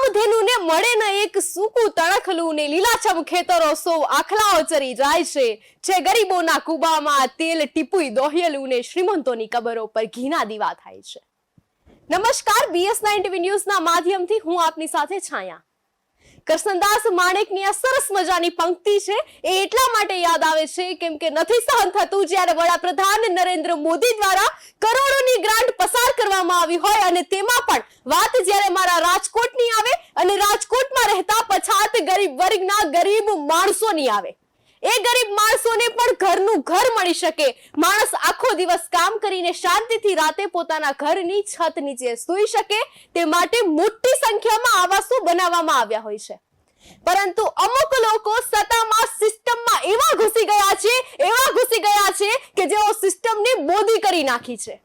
કામધેનુને મળે ન એક સૂકું તણખલું ને લીલાછમ ખેતરો સૌ આખલાઓ ચરી જાય છે. જે ગરીબોના કુબામાં તેલ ટીપુઈ દોહ્યેલું ને શ્રીમંતોની કબરો પર ઘીના દીવા થાય છે. નમસ્કાર બીએસ નાઇન ટીવી ન્યૂઝના માધ્યમથી હું આપની સાથે છાયા. કરસનદાસ માણેકની આ સરસ મજાની પંક્તિ છે. એ એટલા માટે યાદ આવે છે કેમ કે નથી સહન થતું જ્યારે વડાપ્રધાન નરેન્દ્ર મોદી દ્વારા કરોડોની ગ્રાન્ટ પસાર કરવામાં આવી હોય અને તેમાં પણ વાત જ્યારે મારા રાજકોટની આવે અને રાજકોટમાં રહેતા પછાત ગરીબ વર્ગના ગરીબ માણસોની આવે. એ ગરીબ માણસોને પણ ઘરનું ઘર મળી શકે. માણસ આખો દિવસ કામ કરીને શાંતિથી રાતે પોતાના ઘરની છત નીચે સૂઈ શકે. તે માટે મોટી સંખ્યામાં આવાસો બનાવવામાં આવ્યા હોય છે. પરંતુ અમુક લોકો સત્તામાં સિસ્ટમમાં એવા ઘૂસી ગયા છે, એવા ઘૂસી ગયા છે કે જેઓ સિસ્ટમને બોધી કરી નાખી છે.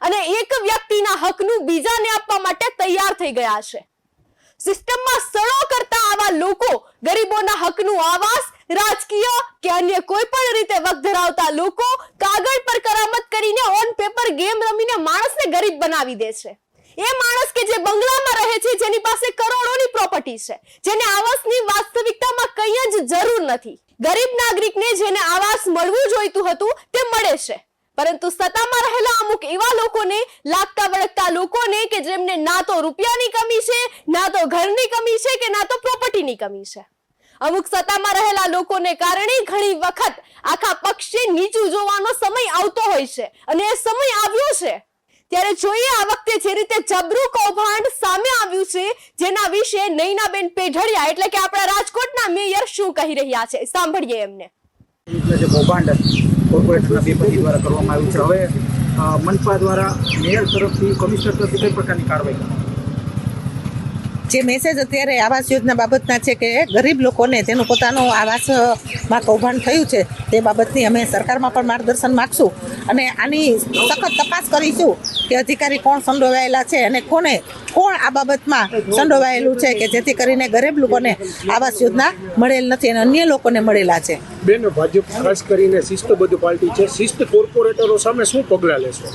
અને એક વ્યક્તિના હકનું બીજાને આપવા માટે તૈયાર થઈ ગયા છે. સિસ્ટમમાં સળો કરતા આવા લોકો ગરીબોના હકનું આવાસ રાજકીય કે અન્ય કોઈ પણ રીતે વક ધરાવતા લોકો કાગળ પર કરામત કરીને ઓન પેપર ગેમ રમીને માણસને ગરીબ બનાવી દે છે. એ માણસ કે જે બંગલામાં રહે છે, જેની પાસે કરોડોની પ્રોપર્ટી છે, જેને આવાસની વાસ્તવિકતામાં કંઈ જ જરૂર નથી. ગરીબ નાગરિકને જેને આવાસ મળવું જોઈતું હતું, તે મળે છે. પરંતુ સત્તામાં રહેલા અમુક એવા લોકોને, લાગતા વળગતા લોકોને કે જેમને ના તો રૂપિયાની કમી છે, ના તો ઘરની કમી છે કે ના તો પ્રોપર્ટીની કમી છે. અમુક સત્તામાં રહેલા લોકોને કારણે ઘણી વખત આખા પક્ષે નીચું જોવાનો સમય આવતો હોય છે અને એ સમય આવ્યો છે. ત્યારે જોઈએ આ વખતે જે રીતે જબરું કૌભાંડ સામે આવ્યું છે, જેના વિશે નૈનાબેન પેઢડિયા એટલે કે આપણા રાજકોટના મેયર શું કહી રહ્યા છે? સાંભળીએ એમને. જે કૌભાંડ કોર્પોરેશનના બે પતિ દ્વારા કરવામાં આવ્યું છે. હવે મનપા દ્વારા મેયર તરફથી કમિશનર તરફથી કઈ પ્રકારની કાર્યવાહી જે મેસેજ અત્યારે આવાસ યોજના બાબતના છે કે ગરીબ લોકોને તેનું પોતાનું આવાસમાં કૌભાંડ થયું છે, તે બાબતની અમે સરકારમાં પણ માર્ગદર્શન માગશું અને આની સખત તપાસ કરીશું કે અધિકારી કોણ સંડોવાયેલા છે અને કોને, કોણ આ બાબતમાં સંડોવાયેલું છે કે જેથી કરીને ગરીબ લોકોને આવાસ યોજના મળેલ નથી અને અન્ય લોકોને મળેલા છે. બેન, ભાજપ ખાસ કરીને શિસ્તબદ્ધ પાર્ટી છે. શિસ્ત કોર્પોરેટરો સામે શું પગલાં લેશો?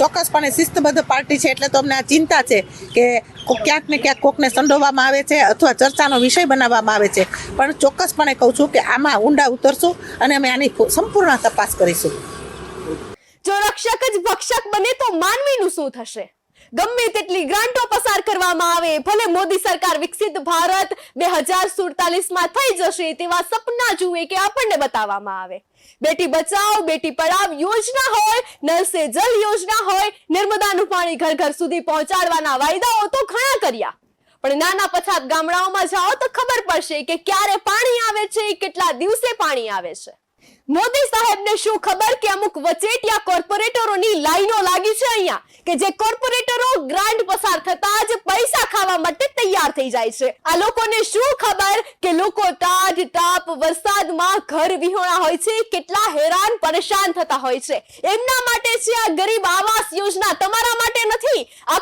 ચોક્કસપણે શિસ્તબદ્ધ પાર્ટી છે એટલે તો અમને આ ચિંતા છે કે ક્યાંક ને ક્યાંક કોકને સંડોવવામાં આવે છે અથવા ચર્ચાનો વિષય બનાવવામાં આવે છે. પણ ચોક્કસપણે કહું છું કે આમાં ઊંડા ઉતરશું અને અમે આની સંપૂર્ણ તપાસ કરીશું. જો રક્ષક જ ભક્ષક બને તો માનવીનું શું થશે? ગમે તેટલી ગ્રાન્ટો પસાર કરવામાં આવે, ભલે મોદી સરકાર વિકસિત ભારત બે હજાર સુડતાલીસમાં થઈ જશે તેવા સપના જુએ કે આપણને બતાવવામાં આવે. બેટી બચાવ બેટી પઢાવ યોજના હોય નલ સે જલ યોજના હોય, નર્મદાનું પાણી ઘર ઘર સુધી પહોંચાડવાના વાયદાઓ તો ઘણા કર્યા. પણ નાના પછાત ગામડાઓમાં જાઓ તો ખબર પડશે કે ક્યારે પાણી આવે છે, કેટલા દિવસે પાણી આવે છે. મોદી સાહેબને શું ખબર કે અમુક વચેટિયા કોર્પોરેટરોની લાઈનો લાગી છે અહીંયા? કે જે કોર્પોરેટરો ગ્રાન્ટ પસાર થતા જ પૈસા ખાવા માટે તૈયાર થઈ જાય છે. આ લોકોને શું ખબર કે લોકો તાજ તાપ વરસાદમાં ઘર વિહોણા હોય છે? કેટલા હેરાન પરેશાન થતા હોય છે? એમના માટે છે આ ગરીબ આવાસ યોજના. તમારા માટે નથી. દિવસ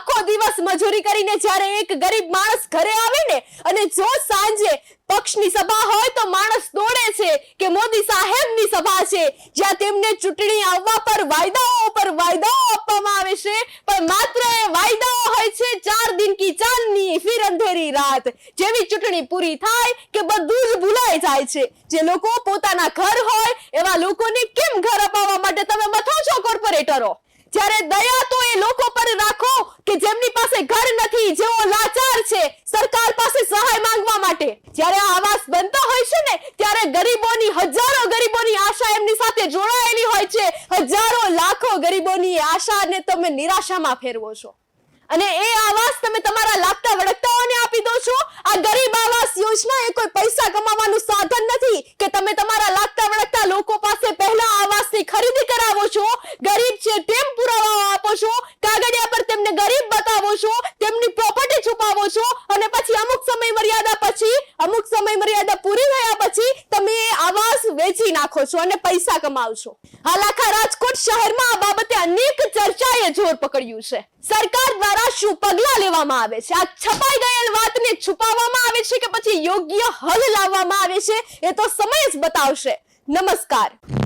મજૂરી કરીને જ્યારે એક ગરીબ માણસ ઘરે આવે ને, અને જો સાંજે પક્ષની સભા હોય તો માણસ દોડે છે કે મોદી સાહેબની સભા છે, જ્યાં તેમને ચૂંટણી આવવા પર વાયદાઓ પર વાયદાઓ આપવામાં આવે છે, પણ માત્ર એ વાયદાઓ હોય છે, ચાર દિન કી ચાંદની ફિર અંધેરી રાત. જેવી ચૂંટણી પૂરી થાય કે બધું જ ભૂલાઈ જાય છે. જે લોકો પોતાના ઘર હોય, એવા લોકોને કેમ ઘર અપાવવા માટે તમે મથો છો કોર્પોરેટરો? જ્યારે દયા તો એ લોકો પર રાખો કે જેમની પાસે ઘર નથી જેઓ લાચાર છે સરકાર પાસે સહાય માંગવા માટે જ્યારે આ આવાસ બનતા હોય છે ને ત્યારે ગરીબોની, હજારો ગરીબોની આશા એમની સાથે જોડાયેલી હોય છે. હજારો લાખો ગરીબોની આશાને તમે નિરાશામાં ફેરવો છો. અને એ આવાસ તમે તમારા લાગતા વળગતાઓને આપી દો છો. આ ગરીબ આવાસ યોજના એ કોઈ પૈસા કમાવાનું સાધન નથી કે તમે તમારા લાગતા વળગતા લોકો પાસે પહેલા આવાસની ખરીદી કરાવો છો ગરીબ છે તેમ પુરાવાઓ આપો છો કાગળિયા પર તેમને ગરીબ બતાવો છો તેમની પ્રોપર્ટી છુપાવો છો અને પછી અમુક સમય મર્યાદા પછી અમુક સમય મર્યાદા પૂરી થયા પછી તમે એ આવાસ વેચી નાખો છો અને પૈસા કમાવશો. હાલ આખા રાજકોટ શહેરમાં આ બાબતે અનેક ચર્ચાએ જોર પકડ્યું છે. સરકાર દ્વારા શું પગલા લેવામાં આવે છે? આ છપાઈ ગયેલ વાતને છુપાવવામાં આવે છે કે પછી યોગ્ય હલ લાવવામાં આવે છે? એ તો સમય જ બતાવશે. નમસ્કાર.